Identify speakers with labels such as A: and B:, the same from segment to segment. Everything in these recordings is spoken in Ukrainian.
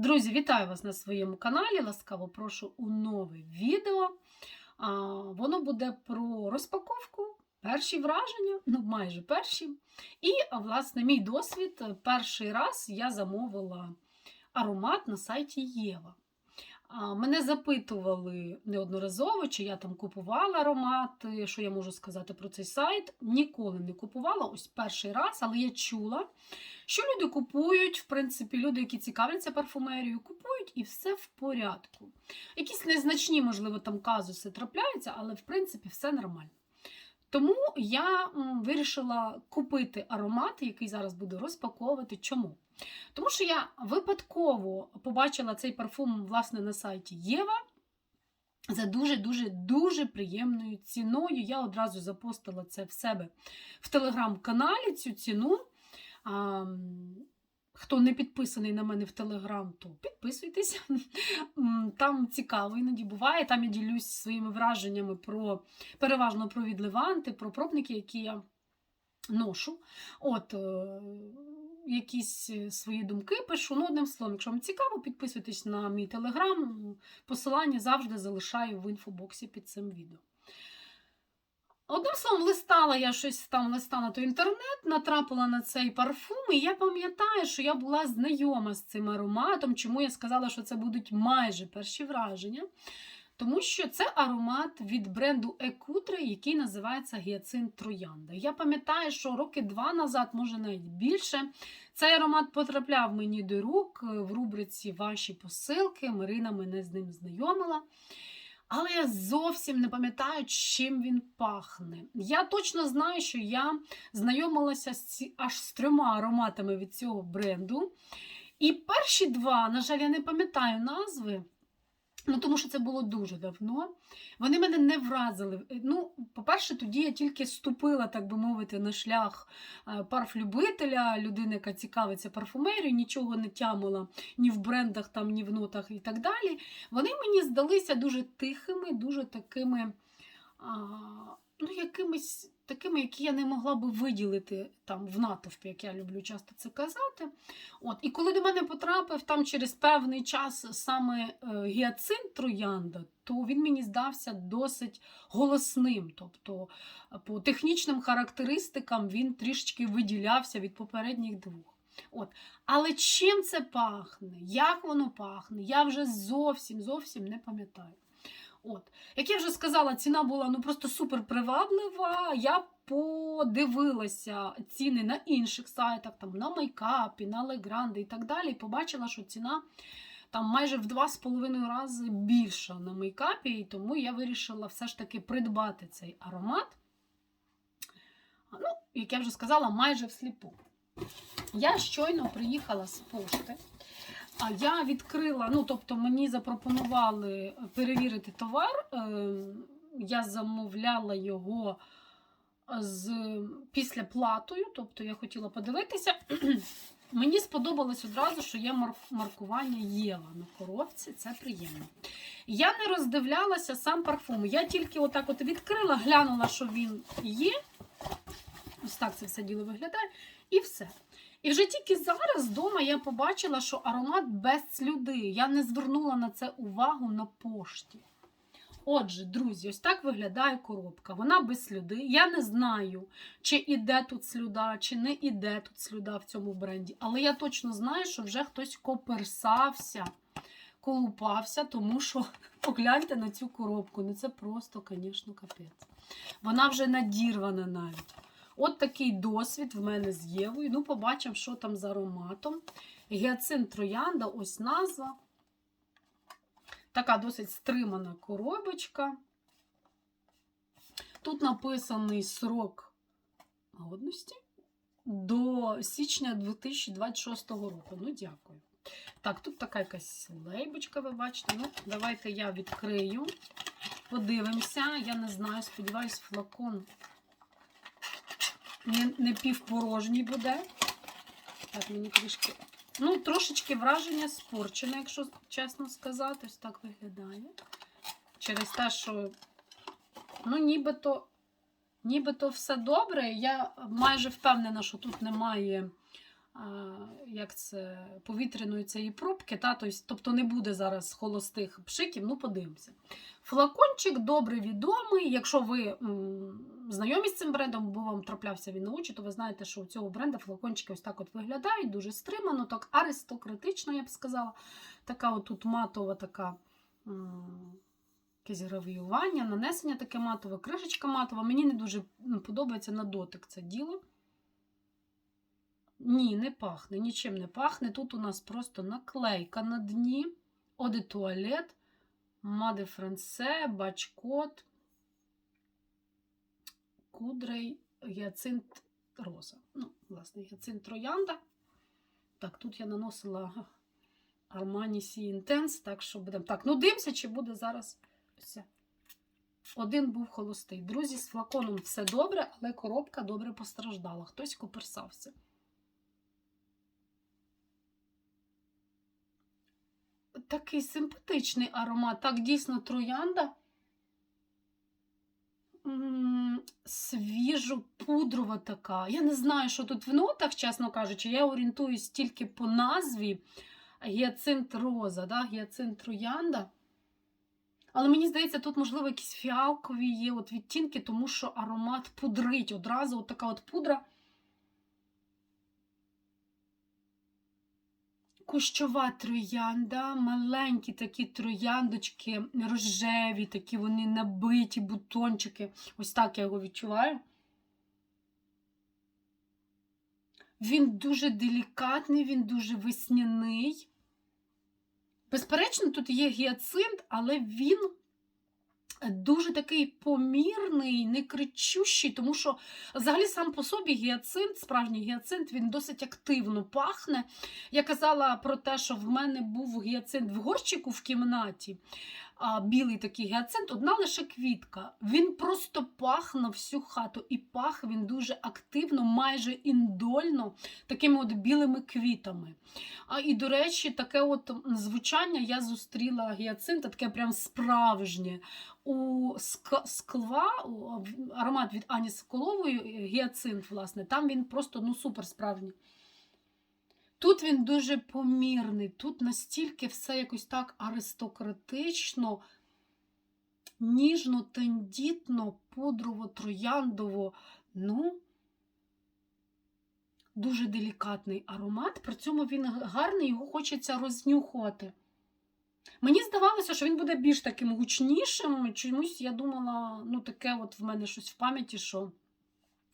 A: Друзі, вітаю вас на своєму каналі. Ласкаво прошу у нове відео. Воно буде про розпаковку, перші враження, ну майже перші. І, власне, мій досвід. Перший раз я замовила аромат на сайті Єва. Мене запитували неодноразово, чи я там купувала аромати, що я можу сказати про цей сайт. Ніколи не купувала, ось перший раз, але я чула, що люди купують, в принципі, люди, які цікавляться парфумерією, купують і все в порядку. Якісь незначні, можливо, там казуси трапляються, але в принципі все нормально. Тому я вирішила купити аромат, який зараз буду розпаковувати. Чому? Тому що я випадково побачила цей парфум власне на сайті Єва за дуже-дуже дуже приємною ціною. Я одразу запостила це в себе в телеграм-каналі, цю ціну. А, Хто не підписаний на мене в Телеграм, то підписуйтесь. Там цікаво іноді буває. Там я ділюсь своїми враженнями про переважно про відливанти, про пробники, які я ношу. От е, якісь е, свої думки пишу. Ну, одним словом, якщо вам цікаво, підписуйтесь на мій телеграм. Посилання завжди залишаю в інфобоксі під цим відео. Одним словом, листала я щось там листа на той інтернет, натрапила на цей парфум, і я пам'ятаю, що я була знайома з цим ароматом. Чому я сказала, що це будуть майже перші враження? Тому що це аромат від бренду Екутре, який називається Гіацинт Троянда. Я пам'ятаю, що роки два назад, може навіть більше, цей аромат потрапляв мені до рук е, в рубриці Ваші посилки. Марина мене з ним знайомила. Але я зовсім не пам'ятаю, чим він пахне. Я точно знаю, що я знайомилася з аж з трьома ароматами від цього бренду. І перші два, на жаль, я не пам'ятаю назви. Ну, тому що це було дуже давно. Вони мене не вразили. Ну, по-перше, тоді я тільки ступила, так би мовити, на шлях е, парфлюбителя, людини, яка цікавиться парфумерією, нічого не тямила ні в брендах, там, ні в нотах і так далі. Вони мені здалися дуже тихими, дуже такими, а, ну, якимись такими, які я не могла би виділити там в натовпі, як я люблю часто це казати. От. І коли до мене потрапив там через певний час саме е, гіацинт троянда, то він мені здався досить голосним. Тобто по технічним характеристикам він трішечки виділявся від попередніх двох. От. Але чим це пахне? Як воно пахне? Я вже зовсім зовсім не пам'ятаю. От. Як я вже сказала, ціна була ну просто супер приваблива. Я подивилася ціни на інших сайтах, там на Майкапі, на Легранди і так далі. І побачила, що ціна там майже в 2,5 рази більша на мейкапі, і тому я вирішила все ж таки придбати цей аромат. Ну, як я вже сказала, майже всліпу. Я щойно приїхала з пошти. А я відкрила, ну тобто мені запропонували перевірити товар. Е, Я замовляла його з після платою, тобто я хотіла подивитися. Мені сподобалось одразу, що є маркування Єва на коробці, це приємно. Я не роздивлялася сам парфум. Я тільки отак от відкрила, глянула, що він є. Ось так це все діло виглядає, і все. І вже тільки зараз вдома я побачила, що аромат без слюди. Я не звернула на це увагу на пошті. Отже, друзі, ось так виглядає коробка. Вона без слюди. Я не знаю, чи іде тут слюда, чи не іде тут слюда в цьому бренді. Але я точно знаю, що вже хтось коперсався, колупався, тому що погляньте на цю коробку. Ну це просто, звісно, капець. Вона вже надірвана навіть. От такий досвід в мене з Євою. Ну, побачимо, що там з ароматом. Гіацинт троянда, ось назва. Така досить стримана коробочка. Тут написаний срок годності до січня 2026 року. Ну, дякую. Так, тут така якась лейбочка, ви бачите. Ну, давайте я відкрию. Подивимося. Я не знаю, сподіваюсь, флакон не, не півпорожній буде. Так, мені трішки. Ну, трошечки враження спорчене, якщо чесно сказати. Ось так виглядає. Через те, що, ну, нібито, нібито все добре. Я майже впевнена, що тут немає як це, повітряної цієї пробки, та, тобто не буде зараз холостих пшиків, ну подивимося. Флакончик добре відомий. Якщо ви м, знайомі з цим брендом, бо вам траплявся він на очі, то ви знаєте, що у цього бренда флакончики ось так от виглядають, дуже стримано, так аристократично, я б сказала. Така тут матова така. Якесь гравіювання, нанесення таке матове, кришечка матова. Мені не дуже подобається на дотик це діло. Ні, не пахне, нічим не пахне. Тут у нас просто наклейка на дні. Оде туалет, Маде Франце, бачкот, кудрей, гіацинт роза. Ну, власне, гіацинт троянда. Так, тут я наносила Armani Sea Intense, так що будемо. Так, ну дивимося, чи буде зараз. Все. Один був холостий. Друзі, з флаконом все добре, але коробка добре постраждала. Хтось коперсався. Такий симпатичний аромат. Так, дійсно, троянда. М, Свіжо пудрова така. Я не знаю, що тут в нотах, чесно кажучи. Я орієнтуюсь тільки по назві гіацинт роза, да? гіацинт троянда. Але мені здається, тут, можливо, якісь фіалкові є от відтінки, тому що аромат пудрить. Одразу от така от пудра. Кущова троянда, маленькі такі трояндочки, рожеві, такі вони набиті бутончики. Ось так я його відчуваю. Він дуже делікатний, він дуже весняний. Безперечно, тут є гіацинт, але він дуже такий помірний, не кричущий, тому що взагалі сам по собі гіацинт, справжній гіацинт, він досить активно пахне. Я казала про те, що в мене був гіацинт в горщику в кімнаті, а, білий такий гіацинт, одна лише квітка. Він просто пах на всю хату, і пах він дуже активно, майже індольно, такими от білими квітами. А, і, до речі, таке от звучання я зустріла гіацинта, таке прям справжнє. У ск- скла, аромат від Ані Соколової, е, гіацинт, власне, там він просто ну, супер справжній. Тут він дуже помірний, тут настільки все якось так аристократично, ніжно, тендітно, пудрово-трояндово. Ну, дуже делікатний аромат, при цьому він гарний, його хочеться рознюхувати. Мені здавалося, що він буде більш таким гучнішим. Чомусь я думала, ну таке от в мене щось в пам'яті, що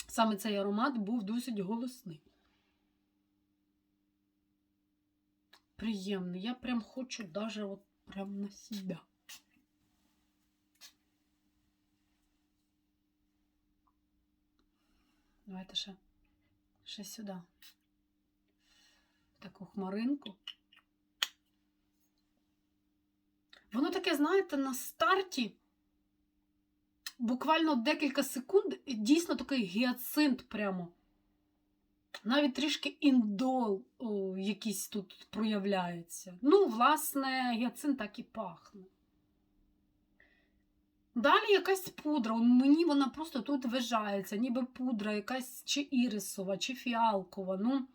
A: саме цей аромат був досить голосний. Приємний. Я прям хочу даже от прям на себе. Давайте ще, ще сюди. Таку хмаринку. Воно таке, знаєте, на старті буквально декілька секунд дійсно такий гіацинт прямо. Навіть трішки індол о, якийсь тут проявляється. Ну, власне, гіацинт так і пахне. Далі якась пудра. Мені вона просто тут вижається, ніби пудра, якась чи ірисова, чи фіалкова. ну.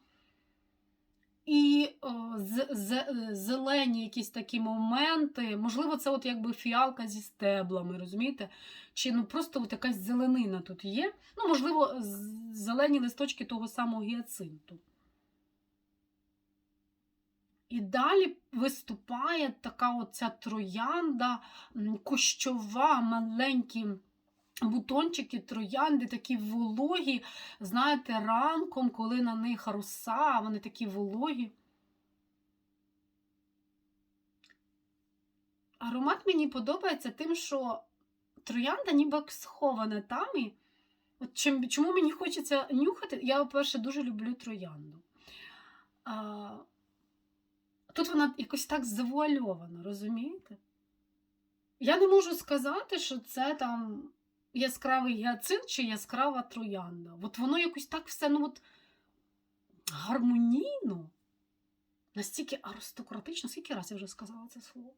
A: І о, з, з, зелені якісь такі моменти. Можливо, це от якби фіалка зі стеблами, розумієте? Чи ну просто от якась зеленина тут є. Ну, можливо, з- зелені листочки того самого гіацинту. І далі виступає така оця троянда, кущова, маленькі бутончики троянди, такі вологі, знаєте, ранком, коли на них роса, вони такі вологі. Аромат мені подобається тим, що троянда ніби схована там. І чим, чому мені хочеться нюхати? Я, по-перше, дуже люблю троянду. А, тут вона якось так завуальована, розумієте? Я не можу сказати, що це там яскравий гіацинт чи яскрава троянда. От воно якось так все ну от гармонійно, настільки аристократично, скільки разів я вже сказала це слово.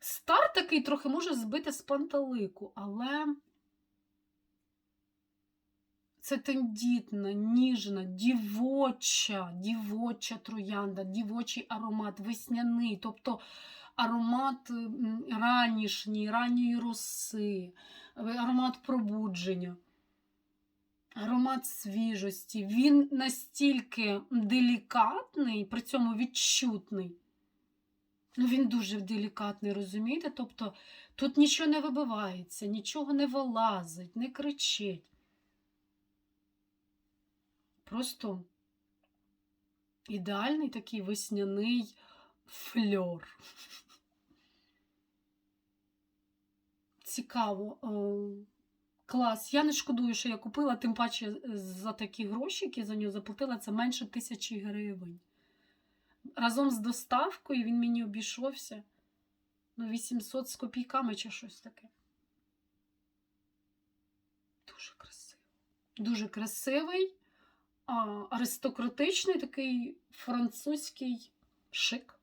A: Стар такий трохи може збити з панталику, але Це тендітна, ніжна, дівоча, дівоча троянда, дівочий аромат, весняний, тобто аромат ранішній, ранньої роси, е, аромат пробудження, аромат свіжості. Він настільки делікатний, при цьому відчутний. Ну, він дуже делікатний, розумієте? Тобто тут нічого не вибивається, нічого не вилазить, не кричить. Просто ідеальний такий весняний фльор. Цікаво. Е, Клас. Я не шкодую, що я купила, тим паче за такі гроші, які за нього заплатила, це менше тисячі гривень. Разом з доставкою він мені обійшовся ну, 800 з копійками чи щось таке. Дуже красивий. Дуже красивий, аристократичний такий французький шик.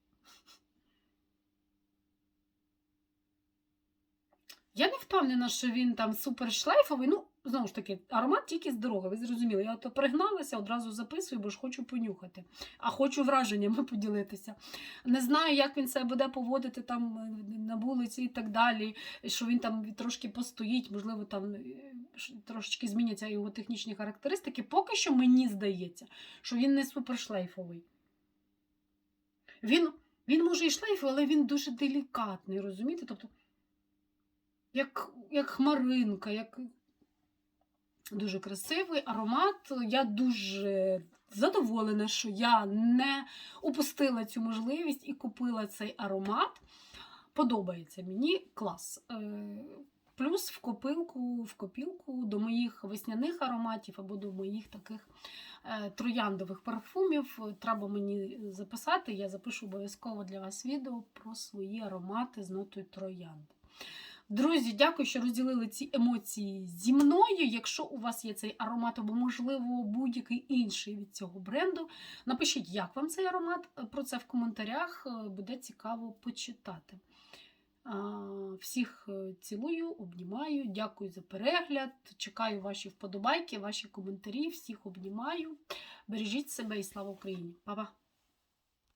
A: Я не впевнена, що він там супершлейфовий. Ну, знову ж таки, аромат тільки з дороги. Ви зрозуміли. Я то пригналася, одразу записую, бо ж хочу понюхати. А хочу враженнями поділитися. Не знаю, як він себе буде поводити там е, на вулиці і так далі. Що він там трошки постоїть, можливо, там е, трошечки зміняться його технічні характеристики. Поки що мені здається, що він не супер шлейфовий. Він, він може і шлейфовий, але він дуже делікатний, розумієте? Тобто як, як хмаринка, як дуже красивий аромат. Я дуже задоволена, що я не упустила цю можливість і купила цей аромат. Подобається мені клас. Е, Плюс в копилку, в копілку до моїх весняних ароматів або до моїх таких е, трояндових парфумів. Треба мені записати. Я запишу обов'язково для вас відео про свої аромати з нотою троянд. Друзі, дякую, що розділили ці емоції зі мною. Якщо у вас є цей аромат, або, можливо, будь-який інший від цього бренду, напишіть, як вам цей аромат. Про це в коментарях е, буде цікаво почитати. Всіх е, цілую, обнімаю, дякую за перегляд. Чекаю ваші вподобайки, ваші коментарі. Всіх обнімаю. Бережіть себе і слава Україні! Па-па!